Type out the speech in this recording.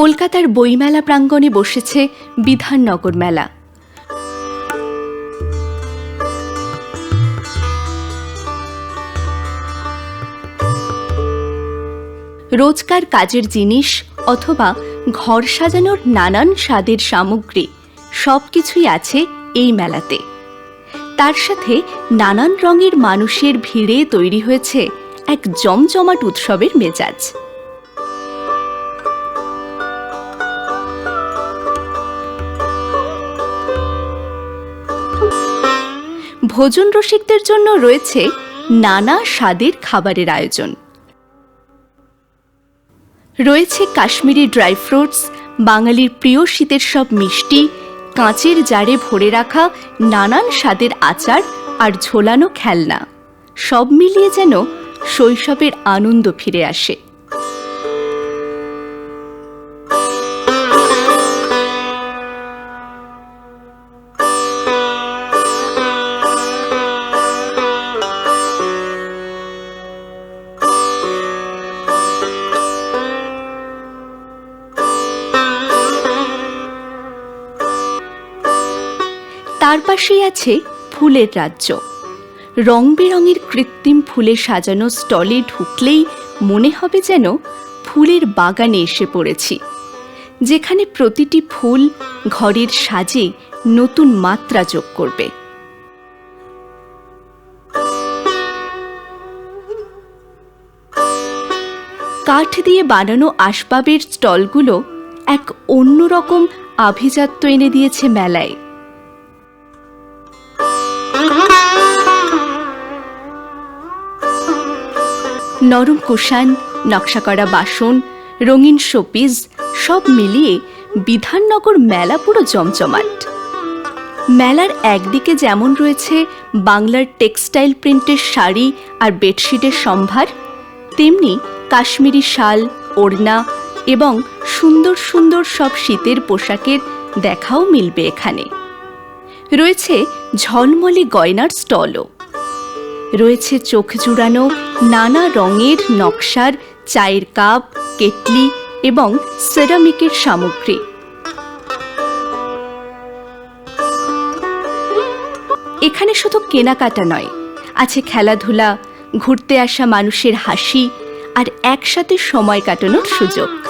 কলকাতার বইমেলা প্রাঙ্গণে বসেছে বিধাননগর মেলা। রোজকার কাজের জিনিস অথবা ঘর সাজানোর নানান স্বাদের সামগ্রী সব কিছুই আছে এই মেলাতে। তার সাথে নানান রঙের মানুষের ভিড়ে তৈরি হয়েছে এক জমজমাট উৎসবের মেজাজ। ভোজন রসিকদের জন্য রয়েছে নানা স্বাদের খাবারের আয়োজন। রয়েছে কাশ্মীরি ড্রাই ফ্রুটস, বাঙালির প্রিয় শীতের সব মিষ্টি, কাঁচের জারে ভরে রাখা নানান স্বাদের আচার আর ঝোলানো খেলনা। সব মিলিয়ে যেন শৈশবের আনন্দ ফিরে আসে। তার পাশেই আছে ফুলের রাজ্য। রং বেরঙের কৃত্রিম ফুলে সাজানো স্টলে ঢুকলেই মনে হবে যেন ফুলের বাগানে এসে পড়েছি, যেখানে প্রতিটি ফুল ঘরের সাজে নতুন মাত্রা যোগ করবে। কাঠ দিয়ে বানানো আসবাবের স্টলগুলো এক অন্যরকম আভিজাত্য এনে দিয়েছে মেলায়। নরম কুশান, নকশা করা বাসন, রঙিন শোপিস, সব মিলিয়ে বিধাননগর মেলা পুরো জমজমাট। মেলার একদিকে যেমন রয়েছে বাংলার টেক্সটাইল প্রিন্টের শাড়ি আর বেডশিটের সম্ভার, তেমনি কাশ্মীরি শাল, ওড়না এবং সুন্দর সুন্দর সব শীতের পোশাকের দেখাও মিলবে এখানে। রয়েছে ঝলমলে গয়নার স্টলও। রয়েছে চোখ জুড়ানো নানা রঙের নকশার চায়ের কাপ, কেটলি এবং সেরামিকের সামগ্রী। এখানে শুধু কেনাকাটা নয়, আছে খেলাধুলা, ঘুরতে আসা মানুষের হাসি আর একসাথে সময় কাটানোর সুযোগ।